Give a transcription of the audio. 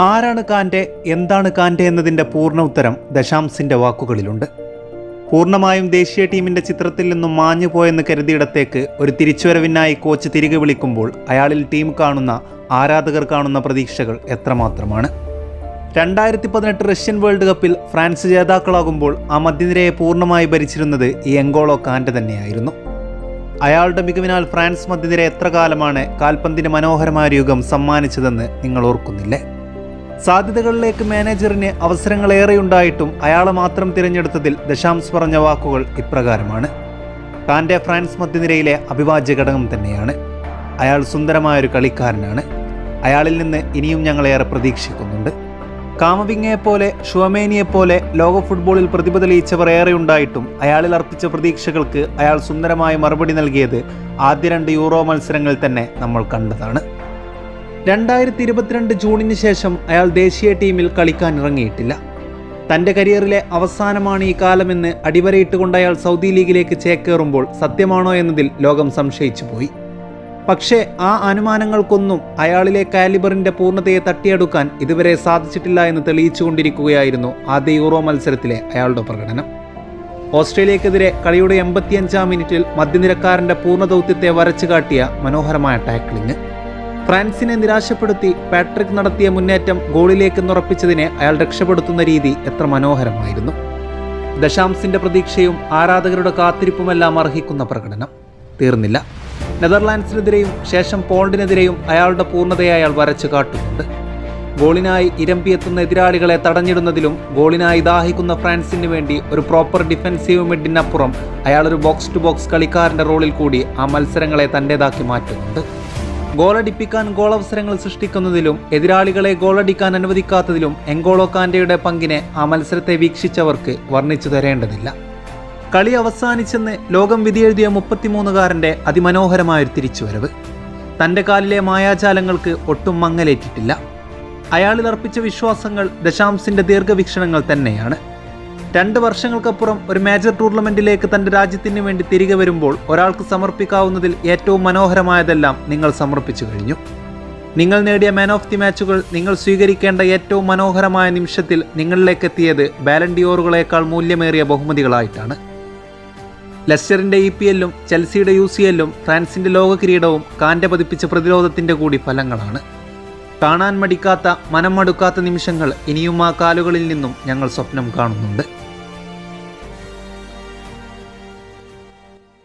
ആരാണ് കാന്റെ എന്താണ് കാന്റെ എന്നതിന്റെ പൂർണ ഉത്തരം ദശാംസിന്റെ വാക്കുകളിലുണ്ട്. പൂർണമായും ദേശീയ ടീമിന്റെ ചിത്രത്തിൽ നിന്നും മാഞ്ഞു പോയെന്ന് കരുതിയിടത്തേക്ക് ഒരു തിരിച്ചുവരവിനായി കോച്ച് തിരികെ വിളിക്കുമ്പോൾ അയാളിൽ ടീം കാണുന്ന ആരാധകർ കാണുന്ന പ്രതീക്ഷകൾ എത്രമാത്രമാണ്. രണ്ടായിരത്തി പതിനെട്ട് റഷ്യൻ വേൾഡ് കപ്പിൽ ഫ്രാൻസ് ജേതാക്കളാകുമ്പോൾ ആ മധ്യനിരയെ പൂർണമായി ഭരിച്ചിരുന്നത് ഈ എങ്കോളോ കാന്റെ തന്നെയായിരുന്നു. അയാളുടെ മികവിനാൽ ഫ്രാൻസ് മധ്യനിര എത്ര കാലമാണ് കാൽപന്തിന്റെ മനോഹരമായ യുഗം സമ്മാനിച്ചതെന്ന് നിങ്ങൾ ഓർക്കുന്നില്ലേ? സാധ്യതകളിലേക്ക് മാനേജറിന് അവസരങ്ങളേറെയുണ്ടായിട്ടും അയാളെ മാത്രം തിരഞ്ഞെടുത്തതിൽ ദശാംസ് പറഞ്ഞ വാക്കുകൾ ഇപ്രകാരമാണ്. താന്റെ ഫ്രാൻസ് മധ്യനിരയിലെ അഭിവാജ്യ ഘടകം തന്നെയാണ്. അയാൾ സുന്ദരമായൊരു കളിക്കാരനാണ്. അയാളിൽ നിന്ന് ഇനിയും ഞങ്ങളേറെ പ്രതീക്ഷിക്കുന്നുണ്ട്. കാമവിങ്ങയെപ്പോലെ ഷുവമേനിയെപ്പോലെ ലോക ഫുട്ബോളിൽ പ്രതിഭ തെളിയിച്ചവർ ഏറെയുണ്ടായിട്ടും അയാളിൽ അർപ്പിച്ച പ്രതീക്ഷകൾക്ക് അയാൾ സുന്ദരമായ മറുപടി നൽകിയത് ആദ്യ രണ്ട് യൂറോ മത്സരങ്ങളിൽ തന്നെ നമ്മൾ കണ്ടതാണ്. രണ്ടായിരത്തി ഇരുപത്തിരണ്ട് ജൂണിന് ശേഷം അയാൾ ദേശീയ ടീമിൽ കളിക്കാൻ ഇറങ്ങിയിട്ടില്ല. തന്റെ കരിയറിലെ അവസാനമാണ് ഈ കാലമെന്ന് അടിവരയിട്ടുകൊണ്ട് അയാൾ സൗദി ലീഗിലേക്ക് ചേക്കേറുമ്പോൾ സത്യമാണോ എന്നതിൽ ലോകം സംശയിച്ചു പോയി. പക്ഷേ ആ അനുമാനങ്ങൾക്കൊന്നും അയാളിലെ കാലിബറിന്റെ പൂർണതയെ തട്ടിയെടുക്കാൻ ഇതുവരെ സാധിച്ചിട്ടില്ല എന്ന് തെളിയിച്ചുകൊണ്ടിരിക്കുകയായിരുന്നു ആദ്യ യൂറോ മത്സരത്തിലെ അയാളുടെ പ്രകടനം. ഓസ്ട്രേലിയക്കെതിരെ കളിയുടെ എൺപത്തിയഞ്ചാം മിനിറ്റിൽ മധ്യനിരക്കാരന്റെ പൂർണ ദൗത്യത്തെ വരച്ചു കാട്ടിയ മനോഹരമായ ടാക്ലിംഗ് ഫ്രാൻസിനെ നിരാശപ്പെടുത്തി പാട്രിക് നടത്തിയ മുന്നേറ്റം ഗോളിലേക്ക് നുറപ്പിച്ചതിനെ അയാൾ രക്ഷപ്പെടുത്തുന്ന രീതി എത്ര മനോഹരമായിരുന്നു. ദശാംസിന്റെ പ്രതീക്ഷയും ആരാധകരുടെ കാത്തിരിപ്പുമെല്ലാം അർഹിക്കുന്ന പ്രകടനം. തീർന്നില്ല. നെതർലാൻഡ്സിനെതിരെയും ശേഷം പോളണ്ടിനെതിരെയും അയാളുടെ പൂർണതയെ അയാൾ വരച്ചു കാട്ടുന്നുണ്ട്. ഗോളിനായി ഇരമ്പിയെത്തുന്ന എതിരാളികളെ തടഞ്ഞിടുന്നതിലും ഗോളിനായി ദാഹിക്കുന്ന ഫ്രാൻസിന് വേണ്ടി ഒരു പ്രോപ്പർ ഡിഫൻസീവ് മിഡിനപ്പുറം അയാളൊരു ബോക്സ് ടു ബോക്സ് കളിക്കാരന്റെ റോളിൽ കൂടി ആ മത്സരങ്ങളെ തന്റേതാക്കി മാറ്റുന്നുണ്ട്. ഗോളടിപ്പിക്കാൻ ഗോളവസരങ്ങൾ സൃഷ്ടിക്കുന്നതിലും എതിരാളികളെ ഗോളടിക്കാൻ അനുവദിക്കാത്തതിലും എങ്കോളോ കാൻഡയുടെ പങ്കിനെ ആ മത്സരത്തെ വീക്ഷിച്ചവർക്ക് വർണിച്ചു തരേണ്ടതില്ല. കളി അവസാനിച്ചെന്ന് ലോകം വിധിയെഴുതിയ മുപ്പത്തിമൂന്നുകാരന്റെ അതിമനോഹരമായൊരു തിരിച്ചുവരവ്. തന്റെ കാലിലെ മായാജാലങ്ങൾക്ക് ഒട്ടും മങ്ങലേറ്റിട്ടില്ല. അയാളിൽ അർപ്പിച്ച വിശ്വാസങ്ങൾ ദശാംസിന്റെ ദീർഘവീക്ഷണങ്ങൾ തന്നെയാണ്. രണ്ട് വർഷങ്ങൾക്കപ്പുറം ഒരു മേജർ ടൂർണമെന്റിലേക്ക് തന്റെ രാജ്യത്തിന് വേണ്ടി തിരികെ വരുമ്പോൾ ഒരാൾക്ക് സമർപ്പിക്കാവുന്നതിൽ ഏറ്റവും മനോഹരമായതെല്ലാം നിങ്ങൾ സമർപ്പിച്ചു കഴിഞ്ഞു. നിങ്ങൾ നേടിയ മാൻ ഓഫ് ദി മാച്ചുകൾ നിങ്ങൾ സ്വീകരിക്കേണ്ട ഏറ്റവും മനോഹരമായ നിമിഷത്തിൽ നിങ്ങളിലേക്ക് എത്തിയത് ബാലൻഡിയോറുകളേക്കാൾ മൂല്യമേറിയ ബഹുമതികളായിട്ടാണ്. ലെസ്റ്ററിന്റെ ഇ പി എല്ലും ചെൽസിയുടെ യു സി എല്ലും ഫ്രാൻസിന്റെ ലോക കിരീടവും കാന്റെ പതിപ്പിച്ച പ്രതിരോധത്തിന്റെ കൂടി ഫലങ്ങളാണ്. കാണാൻ മടിക്കാത്ത മനം മടുക്കാത്ത നിമിഷങ്ങൾ ഇനിയും ആ കാലുകളിൽ നിന്നും ഞങ്ങൾ സ്വപ്നം കാണുന്നുണ്ട്.